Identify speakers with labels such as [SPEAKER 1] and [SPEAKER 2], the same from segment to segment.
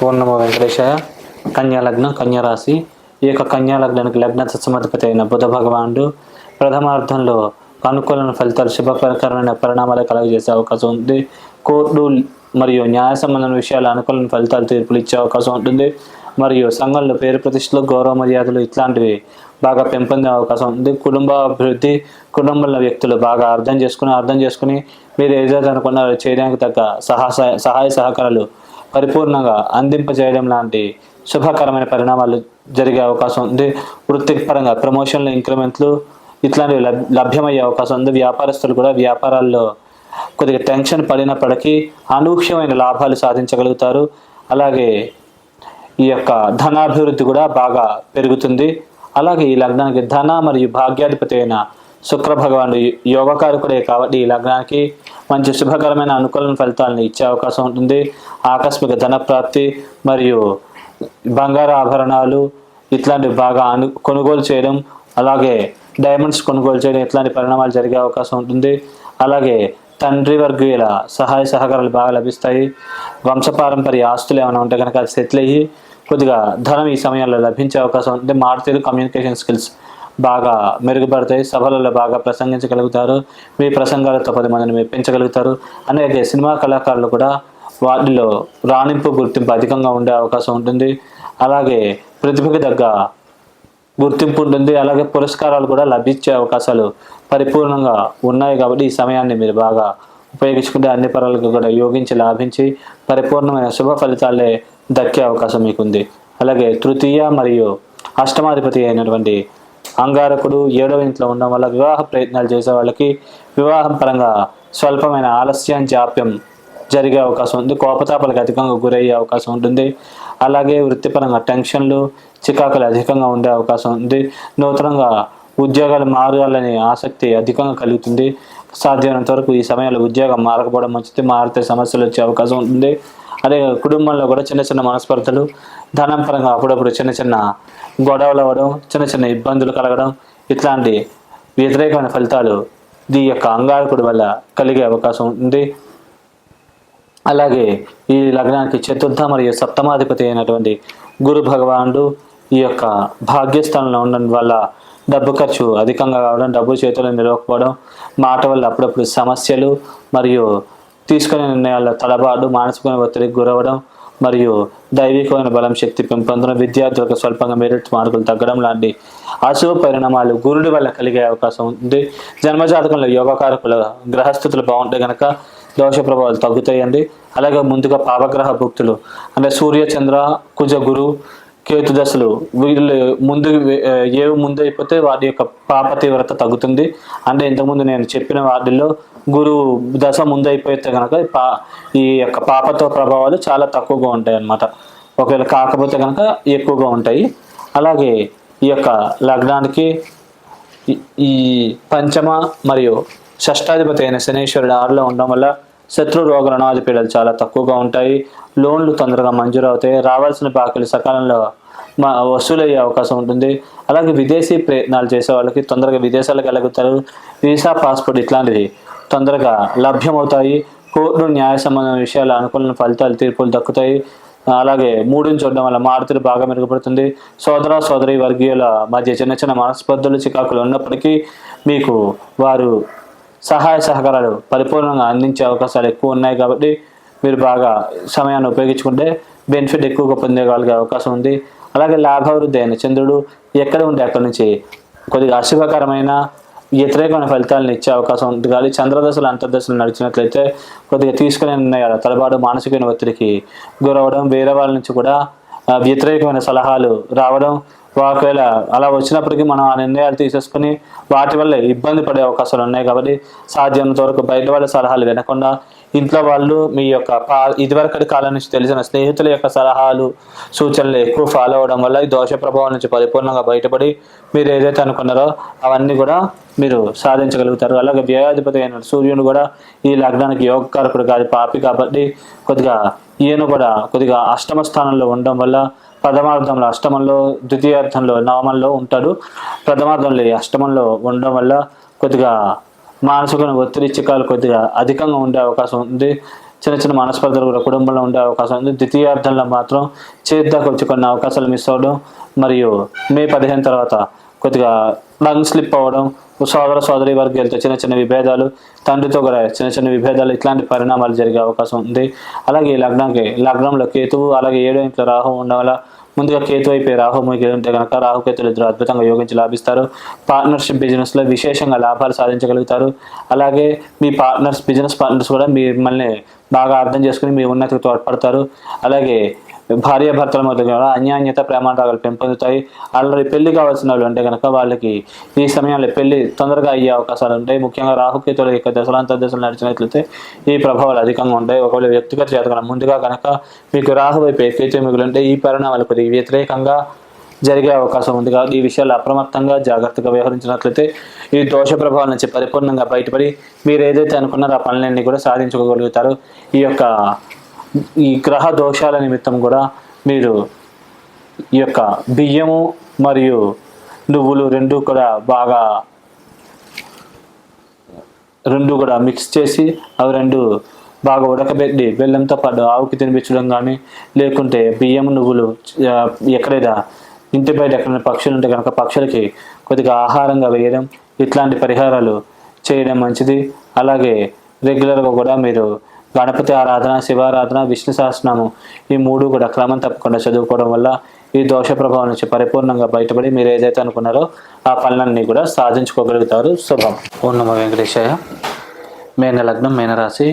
[SPEAKER 1] పూర్ణమ వెంకటేశాయ కన్యా లగ్నం ఈ యొక్క కన్యా లగ్నానికి లగ్న తత్సమధిపతి అయిన బుధ భగవానుడు ప్రథమార్థంలో అనుకూలమైన ఫలితాలు శుభకరమైన పరిణామాలు కలుగజేసే అవకాశం ఉంది. కోర్టు మరియు న్యాయ సంబంధమైన విషయాలు అనుకూలమైన ఫలితాలు తీర్పులు ఇచ్చే అవకాశం ఉంటుంది. మరియు సంఘంలో పేరు ప్రతిష్టలు గౌరవ మర్యాదలు ఇట్లాంటివి బాగా పెంపొందే అవకాశం ఉంది. కుటుంబ అభివృద్ధి కుటుంబంలో వ్యక్తులు బాగా అర్థం చేసుకుని అర్థం చేసుకుని మీరు ఏదైతే అనుకున్నారో చేయడానికి తగ్గ సహాయ సహాయ సహకారాలు పరిపూర్ణంగా అందింపజేయడం లాంటి శుభకరమైన పరిణామాలు జరిగే అవకాశం ఉంది. వృత్తిపరంగా ప్రమోషన్లు ఇంక్రిమెంట్లు ఇట్లాంటివి లభ్యమయ్యే అవకాశం ఉంది. వ్యాపారస్తులు కూడా వ్యాపారాల్లో కొద్దిగా టెన్షన్ పడినప్పటికీ అనూహ్యమైన లాభాలు సాధించగలుగుతారు. అలాగే ఈ యొక్క ధనాభివృద్ధి కూడా బాగా పెరుగుతుంది. అలాగే ఈ లగ్నానికి ధన మరియు భాగ్యాధిపతి అయిన శుక్ర భగవానుడు యోగకారకుడే కాబట్టి ఈ లగ్నానికి మంచి శుభకరమైన అనుకూలమైన ఫలితాలను ఇచ్చే అవకాశం ఉంటుంది. ఆకస్మిక ధన ప్రాప్తి మరియు బంగారు ఆభరణాలు ఇట్లాంటివి బాగా అను కొనుగోలు చేయడం అలాగే డైమండ్స్ కొనుగోలు చేయడం ఇట్లాంటి పరిణామాలు జరిగే అవకాశం ఉంటుంది. అలాగే తండ్రి వర్గీయుల సహాయ సహకారాలు బాగా లభిస్తాయి. వంశపారంపర్య ఆస్తులు ఏమైనా ఉంటే కనుక అది సెటిల్ అయ్యి కొద్దిగా ధనం ఈ సమయంలో లభించే అవకాశం ఉంటుంది. మారుతీరు కమ్యూనికేషన్ స్కిల్స్ బాగా మెరుగుపడతాయి సభలలో బాగా ప్రసంగించగలుగుతారు మీ ప్రసంగాలతో పది మందిని మెప్పించగలుగుతారు అలాగే సినిమా కళాకారులు కూడా వాటిలో రాణింపు గుర్తింపు అధికంగా ఉండే అవకాశం ఉంటుంది. అలాగే ప్రతిభకు తగ్గ గుర్తింపు ఉంటుంది. అలాగే పురస్కారాలు కూడా లభించే అవకాశాలు పరిపూర్ణంగా ఉన్నాయి కాబట్టి ఈ సమయాన్ని మీరు బాగా ఉపయోగించుకుంటే అన్ని పరాలకు కూడా యోగించి లాభించి పరిపూర్ణమైన శుభ ఫలితాలే దక్కే అవకాశం మీకుంది. అలాగే తృతీయ మరియు అష్టమాధిపతి అయినటువంటి అంగారకుడు ఏడవ ఇంట్లో ఉండడం వల్ల వివాహ ప్రయత్నాలు చేసే వాళ్ళకి వివాహం పరంగా స్వల్పమైన ఆలస్యం జాప్యం జరిగే అవకాశం ఉంది. కోపతాపాలకు అధికంగా గురయ్యే అవకాశం ఉంటుంది. అలాగే వృత్తిపరంగా టెన్షన్లు చికాకులు అధికంగా ఉండే అవకాశం ఉంది. నూతనంగా ఉద్యోగాలు మారాలని ఆసక్తి అధికంగా కలుగుతుంది. సాధ్యమైనంత వరకు ఈ సమయంలో ఉద్యోగం మారకపోవడం మంచిది. మారితే సమస్యలు వచ్చే అవకాశం ఉంటుంది. అదే కుటుంబంలో కూడా చిన్న చిన్న మనస్పర్ధలు ధనం పరంగా అప్పుడప్పుడు చిన్న చిన్న గొడవలు అవ్వడం చిన్న చిన్న ఇబ్బందులు కలగడం ఇట్లాంటి వ్యతిరేకమైన ఫలితాలు ఈ యొక్క అంగారకుడి వల్ల కలిగే అవకాశం ఉంది. అలాగే ఈ లగ్నానికి చతుర్థ మరియు సప్తమాధిపతి అయినటువంటి గురు భగవానుడు ఈ యొక్క భాగ్యస్థానంలో ఉండడం వల్ల డబ్బు ఖర్చు అధికంగా కావడం డబ్బు చేతులు నిలవకపోవడం మాట వల్ల అప్పుడప్పుడు సమస్యలు మరియు తీసుకునే నిర్ణయాల్లో తడబాటు మానసిక ఒత్తిడికి గురవడం మరియు దైవికమైన బలం శక్తి పెంపొందడం విద్యార్థులకు స్వల్పంగా మెరిట్ మార్కులు తగ్గడం లాంటి అశుభ పరిణామాలు గురుడి వల్ల కలిగే అవకాశం ఉంది. జన్మజాతకంలో యోగకారకుల గ్రహస్థితులు బాగుంటే కనుక దోష ప్రభావాలు తగ్గుతాయండి. అలాగే ముందుగా పాపగ్రహ భుక్తులు అంటే సూర్య చంద్ర కుజ గురు కేతు దశలు వీళ్ళు ముందు ఏవి ముందు అయిపోతే వారి యొక్క పాప తీవ్రత తగ్గుతుంది. అంటే ఇంతకుముందు నేను చెప్పిన వాటిల్లో గురువు దశ ముందు అయిపోతే కనుక పా ఈ యొక్క పాపతో ప్రభావాలు చాలా తక్కువగా ఉంటాయి అన్నమాట ఒకవేళ కాకపోతే కనుక ఎక్కువగా ఉంటాయి. అలాగే ఈ యొక్క లగ్నానికి ఈ- ఈ పంచమ మరియు షష్టాధిపతి అయిన శనేశ్వరుడు ఆరులో ఉండడం వల్ల శత్రు రోగ రుణాది పీడలు చాలా తక్కువగా ఉంటాయి. లోన్లు తొందరగా మంజూరు అవుతాయి. రావాల్సిన బాకీలు సకాలంలో మా వసూలయ్యే అవకాశం ఉంటుంది. అలాగే విదేశీ ప్రయత్నాలు చేసే వాళ్ళకి తొందరగా విదేశాలకు వెళ్ళగలుగుతారు వీసా పాస్పోర్ట్ ఇట్లాంటివి తొందరగా లభ్యమవుతాయి. కోర్టు న్యాయ సంబంధం విషయాలు అనుకూల ఫలితాలు తీర్పులు దక్కుతాయి. అలాగే మూడుని చూడడం వల్ల మారుతులు బాగా మెరుగుపడుతుంది. సోదర సోదరి వర్గీయుల మధ్య చిన్న చిన్న మనస్పర్ధలు చికాకులు ఉన్నప్పటికీ మీకు వారు సహాయ సహకారాలు పరిపూర్ణంగా అందించే అవకాశాలు ఎక్కువ ఉన్నాయి కాబట్టి మీరు బాగా సమయాన్ని ఉపయోగించుకుంటే బెనిఫిట్ ఎక్కువగా పొందేగలిగే అవకాశం ఉంది. అలాగే లాభావృద్ధి అయిన చంద్రుడు ఎక్కడ ఉంటే అక్కడి నుంచి కొద్దిగా అశుభకరమైన వ్యతిరేకమైన ఫలితాలను ఇచ్చే అవకాశం ఉంది. కానీ చంద్రదశలు అంతర్దశలు నడిచినట్లయితే కొద్దిగా తీసుకునే నిర్ణయాలు తలబాటు మానసికమైన ఒత్తిడికి గురవడం వేరే వాళ్ళ నుంచి కూడా వ్యతిరేకమైన సలహాలు రావడం ఒకవేళ అలా వచ్చినప్పటికీ మనం ఆ నిర్ణయాలు తీసేసుకుని వాటి వల్ల ఇబ్బంది పడే అవకాశాలు ఉన్నాయి కాబట్టి సాధ్యమైనంత వరకు బయట వాళ్ళ సలహాలు వినకుండా ఇంట్లో వాళ్ళు మీ యొక్క పా ఇదివరకటి కాలం నుంచి తెలిసిన స్నేహితుల యొక్క సలహాలు సూచనలు ఎక్కువ ఫాలో అవడం వల్ల ఈ దోష ప్రభావం నుంచి పరిపూర్ణంగా బయటపడి మీరు ఏదైతే అనుకున్నారో అవన్నీ కూడా మీరు సాధించగలుగుతారు. అలాగే వ్యయాధిపతి అయిన సూర్యుడు కూడా ఈ లగ్నానికి యోగకారకుడు కాదు పాపి కాబట్టి కొద్దిగా ఈయన కూడా కొద్దిగా అష్టమ స్థానంలో ఉండడం వల్ల ప్రథమార్థంలో అష్టమంలో ద్వితీయార్థంలో నవమంలో ఉంటాడు. ప్రథమార్థంలో అష్టమంలో ఉండడం వల్ల కొద్దిగా మానసిక ఒత్తిడి చికాలు కొద్దిగా అధికంగా ఉండే అవకాశం ఉంది. చిన్న చిన్న మనస్పర్ధలు కూడా కుటుంబంలో ఉండే అవకాశం ఉంది. ద్వితీయార్థంలో మాత్రం చేద్దాకు వచ్చి కొన్ని అవకాశాలు మిస్ అవ్వడం మరియు మే పదిహేను తర్వాత కొద్దిగా లంగ్ స్లిప్ అవ్వడం సోదర సోదరి వర్గాలతో చిన్న చిన్న విభేదాలు తండ్రితో కూడా చిన్న చిన్న విభేదాలు ఇట్లాంటి పరిణామాలు జరిగే అవకాశం ఉంది. అలాగే ఈ లగ్నానికి లగ్నంలో కేతువు అలాగే ఏడో ఇంట్లో రాహు ఉండడం వల్ల ముందుగా కేతు అయిపోయి రాహు మీకు ఉంటే కనుక రాహుకేతులు ఇద్దరు అద్భుతంగా యోగించి లాభిస్తారు. పార్ట్నర్షిప్ బిజినెస్లో విశేషంగా లాభాలు సాధించగలుగుతారు. అలాగే మీ పార్ట్నర్స్ బిజినెస్ పార్ట్నర్స్ కూడా మిమ్మల్ని బాగా అర్థం చేసుకుని మీ ఉన్నతికి తోడ్పడతారు. అలాగే భార్యాభర్తల మధ్య అన్యాన్యత ప్రేమానురాగాలు పెంపొందుతాయి. ఆల్రెడీ పెళ్ళి కావాల్సిన వాళ్ళు అంటే కనుక వాళ్ళకి ఈ సమయంలో పెళ్ళి తొందరగా అయ్యే అవకాశాలు ఉంటాయి. ముఖ్యంగా రాహుకేతుల యొక్క దశలాంత దశలు నడిచినట్లయితే ఈ ప్రభావాలు అధికంగా ఉంటాయి. ఒకవేళ వ్యక్తిగత జాతకం ముందుగా కనుక మీకు రాహు వైపు కేతు మిగులుంటే ఈ పరిణామాలు కొద్దిగా వ్యతిరేకంగా జరిగే అవకాశం ఉంది. కాబట్టి ఈ విషయాలు అప్రమత్తంగా జాగ్రత్తగా వ్యవహరించినట్లయితే ఈ దోష ప్రభావం నుంచి పరిపూర్ణంగా బయటపడి మీరు ఏదైతే అనుకున్నారో ఆ పనులన్నీ కూడా సాధించుకోగలుగుతారు. ఈ యొక్క ఈ గ్రహ దోషాల నిమిత్తం కూడా మీరు ఈ యొక్క బియ్యము మరియు నువ్వులు రెండు కూడా బాగా రెండు కూడా మిక్స్ చేసి అవి రెండు బాగా ఉడకబెట్టి బెల్లంతో పాటు ఆవుకి తినిపించడం కానీ లేకుంటే బియ్యం నువ్వులు ఎక్కడైనా ఇంటి బయట ఎక్కడైనా పక్షులు ఉంటే కనుక పక్షులకి కొద్దిగా ఆహారంగా వేయడం ఇట్లాంటి పరిహారాలు చేయడం మంచిది. అలాగే రెగ్యులర్గా కూడా మీరు గణపతి ఆరాధన శివారాధన విష్ణు సహస్రనామం ఈ మూడు కూడా క్రమం తప్పకుండా చదువుకోవడం వల్ల ఈ దోష ప్రభావం నుంచి పరిపూర్ణంగా బయటపడి మీరు ఏదైతే అనుకున్నారో ఆ పనులన్నీ కూడా సాధించుకోగలుగుతారు. శుభం. పూర్ణమ వెంకటేశయ్య మేన లగ్నం మీనరాశి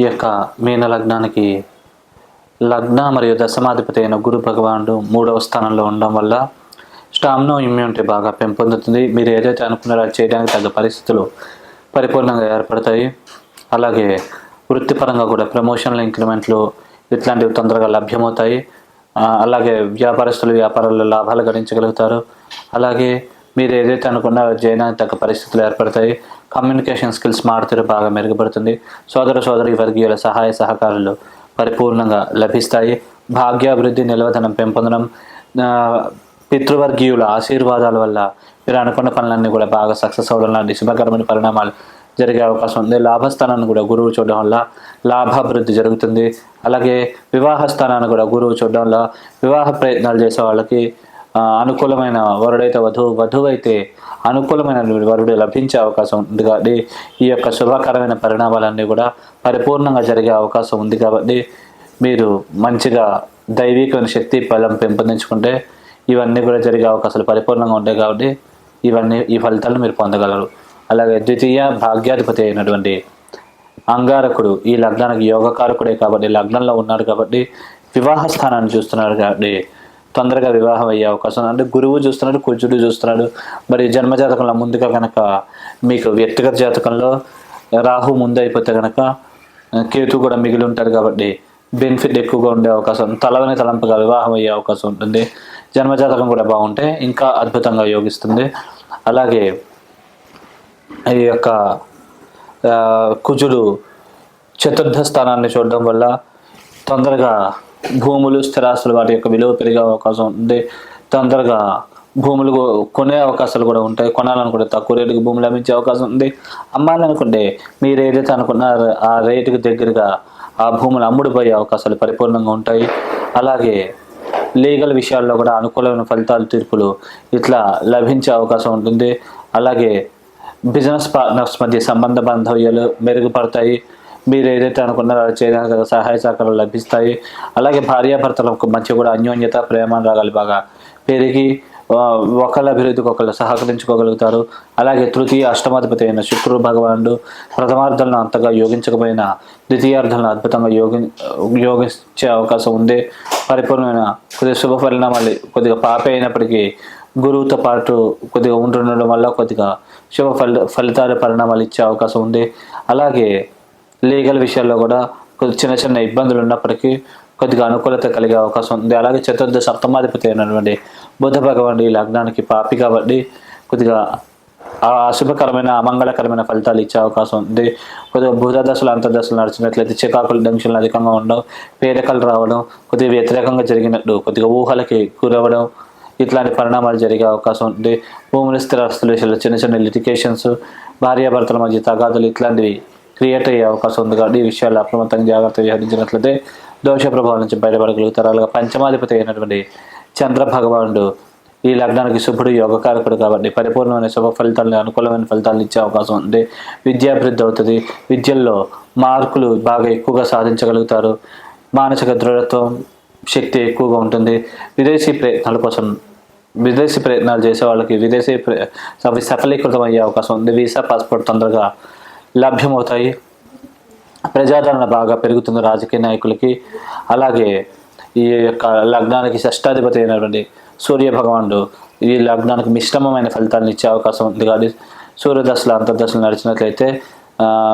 [SPEAKER 1] ఈ యొక్క మీన లగ్నానికి లగ్న మరియు దశమాధిపతి అయిన గురు భగవానుడు మూడవ స్థానంలో ఉండడం వల్ల స్టామ్నో ఇమ్యూనిటీ బాగా పెంపొందుతుంది. మీరు ఏదైతే అనుకున్నారో అది చేయడానికి తగ్గ పరిస్థితులు పరిపూర్ణంగా ఏర్పడతాయి. అలాగే వృత్తిపరంగా కూడా ప్రమోషన్లు ఇంక్రిమెంట్లు ఇట్లాంటివి తొందరగా లభ్యమవుతాయి. అలాగే వ్యాపారస్తులు వ్యాపారాల్లో లాభాలు గడించగలుగుతారు. అలాగే మీరు ఏదైతే అనుకున్నారో చేయడానికి తగ్గ పరిస్థితులు ఏర్పడతాయి. కమ్యూనికేషన్ స్కిల్స్ మారుతీరు బాగా మెరుగుపడుతుంది. సోదర సోదరి వర్గీయుల సహాయ సహకారాలు పరిపూర్ణంగా లభిస్తాయి. భాగ్యాభివృద్ధి నిలవదనం పెంపొందడం పితృవర్గీయుల ఆశీర్వాదాల వల్ల మీరు అనుకున్న పనులన్నీ కూడా బాగా సక్సెస్ అవ్వడం లాంటి శుభకరమైన పరిణామాలు జరిగే అవకాశం ఉంది. లాభస్థానాన్ని కూడా గురువు చూడడం వల్ల లాభాభివృద్ధి జరుగుతుంది. అలాగే వివాహ స్థానాన్ని కూడా గురువు చూడడం వల్ల వివాహ ప్రయత్నాలు చేసే వాళ్ళకి అనుకూలమైన వరుడైతే వధువు వధువు అయితే అనుకూలమైన వరుడు లభించే అవకాశం ఉంది కాబట్టి ఈ యొక్క శుభకరమైన పరిణామాలన్నీ కూడా పరిపూర్ణంగా జరిగే అవకాశం ఉంది కాబట్టి మీరు మంచిగా దైవికమైన శక్తి ఫలం పెంపొందించుకుంటే ఇవన్నీ కూడా జరిగే అవకాశాలు పరిపూర్ణంగా ఉంటాయి కాబట్టి ఇవన్నీ ఈ ఫలితాలను మీరు పొందగలరు. అలాగే ద్వితీయ భాగ్యాధిపతి అయినటువంటి అంగారకుడు. ఈ లగ్నానికి యోగకారకుడే కాబట్టి లగ్నంలో ఉన్నాడు కాబట్టి వివాహ స్థానాన్ని చూస్తున్నాడు కాబట్టి తొందరగా వివాహం అయ్యే అవకాశం ఉంది. అంటే గురువు చూస్తున్నాడు కుజుడు చూస్తున్నాడు. మరి జన్మ జాతకంలో ముందుగా కనుక మీకు వ్యక్తిగత జాతకంలో రాహు ముందు అయిపోతే కనుక కేతు కూడా మిగిలి ఉంటాడు కాబట్టి బెనిఫిట్ ఎక్కువగా ఉండే అవకాశం తలవని తలంపుగా వివాహం అయ్యే అవకాశం ఉంటుంది. జన్మజాతకం కూడా బాగుంటే ఇంకా అద్భుతంగా యోగిస్తుంది. అలాగే ఈ యొక్క కుజుడు చతుర్థ స్థానాన్ని చూడడం వల్ల తొందరగా భూములు స్థిరాస్తులు వాటి యొక్క విలువ పెరిగే అవకాశం ఉంది. తొందరగా భూములు కొనే అవకాశాలు కూడా ఉంటాయి. కొనాలనుకుంటే తక్కువ రేటుకి భూములు లభించే అవకాశం ఉంది. అమ్మాలనుకుంటే మీరు ఏదైతే అనుకున్నారో ఆ రేటుకి దగ్గరగా ఆ భూములు అమ్ముడుపోయే అవకాశాలు పరిపూర్ణంగా ఉంటాయి. అలాగే లీగల్ విషయాల్లో కూడా అనుకూలమైన ఫలితాలు తీర్పులు ఇట్లా లభించే అవకాశం ఉంటుంది. అలాగే బిజినెస్ పార్ట్నర్స్ మధ్య సంబంధ బాంధవ్యాలు మెరుగుపడతాయి. మీరు ఏదైతే అనుకున్నారో అది చేయడానికి సహాయ సహకారాలు లభిస్తాయి. అలాగే భార్యాభర్తలకు మధ్య కూడా అన్యోన్యత ప్రేమ రాగాలు బాగా పెరిగి ఒకళ్ళ అభివృద్ధికి ఒకళ్ళు సహకరించుకోగలుగుతారు. అలాగే తృతీయ అష్టమాధిపతి అయిన శుక్రుడు భగవానుడు ప్రథమార్థాలను అంతగా యోగించకపోయినా ద్వితీయార్థంలో అద్భుతంగా యోగి యోగించే అవకాశం ఉంది పరిపూర్ణమైన కొద్దిగా శుభ పరిణామాలు కొద్దిగా పాప అయినప్పటికీ గురువుతో పాటు కొద్దిగా ఉంటుండడం వల్ల కొద్దిగా శుభ ఫలి ఫలితాల పరిణామాలు ఇచ్చే అవకాశం ఉంది. అలాగే లీగల్ విషయాల్లో కూడా కొద్ది చిన్న చిన్న ఇబ్బందులు ఉన్నప్పటికీ కొద్దిగా అనుకూలత కలిగే అవకాశం ఉంది. అలాగే చతుర్థ సప్తమాధిపతి అయినటువంటి బుధ భగవాన్ ఈ లగ్నానికి పాపి కాబట్టి కొద్దిగా అశుభకరమైన అమంగళకరమైన ఫలితాలు ఇచ్చే అవకాశం ఉంది. కొద్దిగా బుధ దశలు అంతర్దశలు నడిచినట్లయితే చికాకులు డంక్షన్లు అధికంగా ఉండడం పేదకలు రావడం కొద్దిగా వ్యతిరేకంగా జరిగినట్టు కొద్దిగా ఊహలకి గురవ్వడం ఇట్లాంటి పరిణామాలు జరిగే అవకాశం ఉంది. భూములు స్థిరాస్తుల విషయంలో చిన్న చిన్న లిటికేషన్స్ భార్యాభర్తల మధ్య తగాదులు ఇట్లాంటివి క్రియేట్ అయ్యే అవకాశం ఉంది కాబట్టి ఈ విషయాలు అప్రమత్తంగా జాగ్రత్త వ్యవహరించినట్లయితే దోష ప్రభావం నుంచి బయటపడగలుగుతారు. అలాగే పంచమాధిపతి అయినటువంటి చంద్ర భగవానుడు ఈ లగ్నానికి శుభుడు యోగకారకుడు కాబట్టి పరిపూర్ణమైన శుభ ఫలితాలను అనుకూలమైన ఫలితాలను ఇచ్చే అవకాశం ఉంది. విద్యాభివృద్ధి అవుతుంది. విద్యల్లో మార్కులు బాగా ఎక్కువగా సాధించగలుగుతారు. మానసిక దృఢత్వం శక్తి ఎక్కువగా ఉంటుంది. విదేశీ ప్రయత్నాల కోసం విదేశీ ప్రయత్నాలు చేసే వాళ్ళకి విదేశీ ప్ర- అవి సఫలీకృతం అయ్యే అవకాశం ఉంది. వీసా పాస్పోర్ట్ తొందరగా లభ్యమవుతాయి. ప్రజాదరణ బాగా పెరుగుతుంది రాజకీయ నాయకులకి. అలాగే ఈ యొక్క లగ్నానికి షష్టాధిపతి అయినటువంటి సూర్య భగవానుడు ఈ లగ్నానికి మిశ్రమమైన ఫలితాలను ఇచ్చే అవకాశం ఉంది. కాబట్టి సూర్యదశలు అంతర్దశలు నడిచినట్లయితే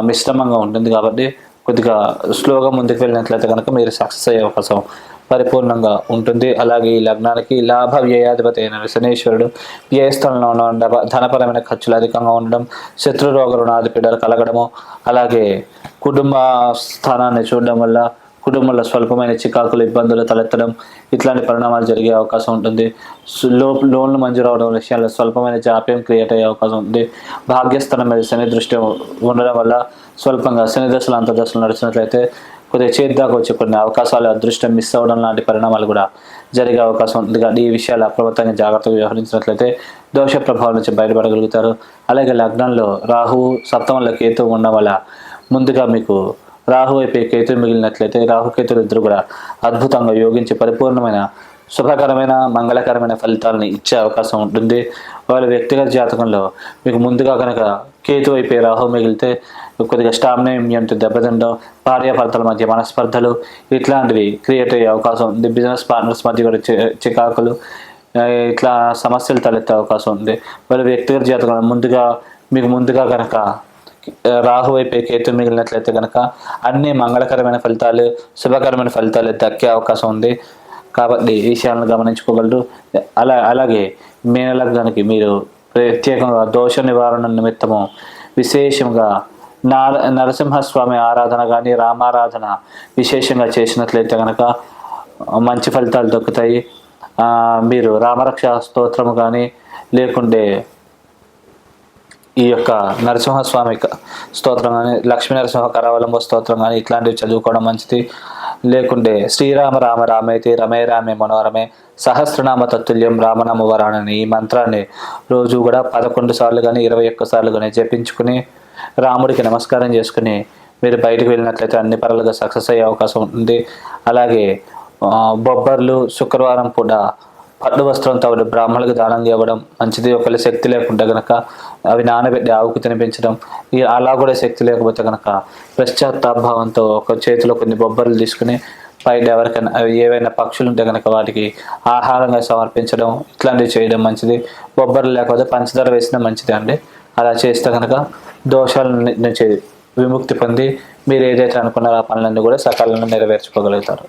[SPEAKER 1] మిశ్రమంగా ఉంటుంది కాబట్టి కొద్దిగా స్లోగా ముందుకు వెళ్ళినట్లయితే కనుక మీరు సక్సెస్ అయ్యే అవకాశం పరిపూర్ణంగా ఉంటుంది. అలాగే ఈ లగ్నానికి లాభ వ్యయాధిపతి అయిన శనేశ్వరుడు వ్యయస్థలంలో ఉండడం ధనపరమైన ఖర్చులు అధికంగా ఉండడం శత్రు రోగ రుణాది పీడలు కలగడము అలాగే కుటుంబ స్థానాన్ని చూడడం వల్ల కుటుంబంలో స్వల్పమైన చికాకులు ఇబ్బందులు తలెత్తడం ఇట్లాంటి పరిణామాలు జరిగే అవకాశం ఉంటుంది. లో లోన్లు మంజూరు అవడం విషయాల్లో స్వల్పమైన జాప్యం క్రియేట్ అయ్యే అవకాశం ఉంది. భాగ్యస్థానం మీద శని దృష్టి ఉండడం వల్ల స్వల్పంగా శని దశలు అంతర్దశలు నడిచినట్లయితే కొద్దిగా చేద్దాకా వచ్చే కొన్ని అవకాశాలు అదృష్టం మిస్ అవ్వడం లాంటి పరిణామాలు కూడా జరిగే అవకాశం ఉంది. కానీ ఈ విషయాలు అప్రమత్తంగా జాగ్రత్తగా వ్యవహరించినట్లయితే దోష ప్రభావం నుంచి బయటపడగలుగుతారు. అలాగే లగ్నంలో రాహువు సప్తమంలో కేతు ఉండడం వల్ల ముందుగా మీకు రాహు వైపు కేతు మిగిలినట్లయితే రాహుకేతులు ఇద్దరు కూడా అద్భుతంగా యోగించి పరిపూర్ణమైన శుభకరమైన మంగళకరమైన ఫలితాలను ఇచ్చే అవకాశం ఉంటుంది. వాళ్ళ వ్యక్తిగత జాతకంలో మీకు ముందుగా కనుక కేతు అయిపోయి రాహు మిగిలితే కొద్దిగా స్టామినా ఇమ్యూనిటీ దెబ్బతిండడం భార్యాభర్తల మధ్య మనస్పర్ధలు ఇట్లాంటివి క్రియేట్ అయ్యే అవకాశం ఉంది. బిజినెస్ పార్ట్నర్స్ మధ్య కూడా చి- చికాకులు ఇట్లా సమస్యలు తలెత్తే అవకాశం ఉంది. మరి వ్యక్తిగత జాతకంలో ముందుగా మీకు ముందుగా కనుక రాహు వైపు కేతు మిగిలినట్లయితే కనుక అన్ని మంగళకరమైన ఫలితాలు శుభకరమైన ఫలితాలు దక్కే అవకాశం ఉంది. కాబట్టి ఈ విషయాలను గమనించుకోగలరు. అలా అలాగే మీన మీరు ప్రత్యేకంగా దోష నివారణ నిమిత్తము విశేషంగా నరసింహస్వామి ఆరాధన కానీ రామారాధన విశేషంగా చేసినట్లయితే కనుక మంచి ఫలితాలు దొక్కుతాయి. మీరు రామరక్ష స్తోత్రము కానీ లేకుంటే ఈ యొక్క నరసింహస్వామి స్తోత్రం కానీ లక్ష్మీ నరసింహ కరావలంబ స్తోత్రం కానీ ఇట్లాంటివి చదువుకోవడం మంచిది. లేకుంటే శ్రీరామ రామ రామేతి రమే రామే మనోరమే సహస్రనామ తత్తుల్యం రామనామ వరాణని ఈ మంత్రాన్ని రోజు కూడా పదకొండు సార్లు కానీ ఇరవై ఒక్క సార్లు కానీ జపించుకుని రాముడికి నమస్కారం చేసుకుని మీరు బయటకు వెళ్ళినట్లయితే అన్ని పనులుగా సక్సెస్ అయ్యే అవకాశం ఉంటుంది. అలాగే బొబ్బర్లు శుక్రవారం పూట పట్టు వస్త్రంతో తవ్వడం బ్రాహ్మణులకు దానం ఇవ్వడం మంచిది. ఒకవేళ శక్తి లేకుండా కనుక అవి నానబెట్టి ఆవుకు తినిపించడం ఇక అలా కూడా శక్తి లేకపోతే కనుక పశ్చాత్తాభావంతో ఒక చేతిలో కొన్ని బొబ్బర్లు తీసుకుని బయట ఎవరికైనా అవి ఏవైనా పక్షులు ఉంటే కనుక వాటికి ఆహారంగా సమర్పించడం ఇట్లాంటివి చేయడం మంచిది. బొబ్బర్లు లేకపోతే పంచదార వేసినా మంచిది అండి. అలా చేస్తే కనుక దోషాల నుంచి విముక్తి పొంది మీరు ఏదైతే అనుకున్నారో ఆ పనులన్నీ కూడా సకాలంలో నెరవేర్చుకోగలుగుతారు.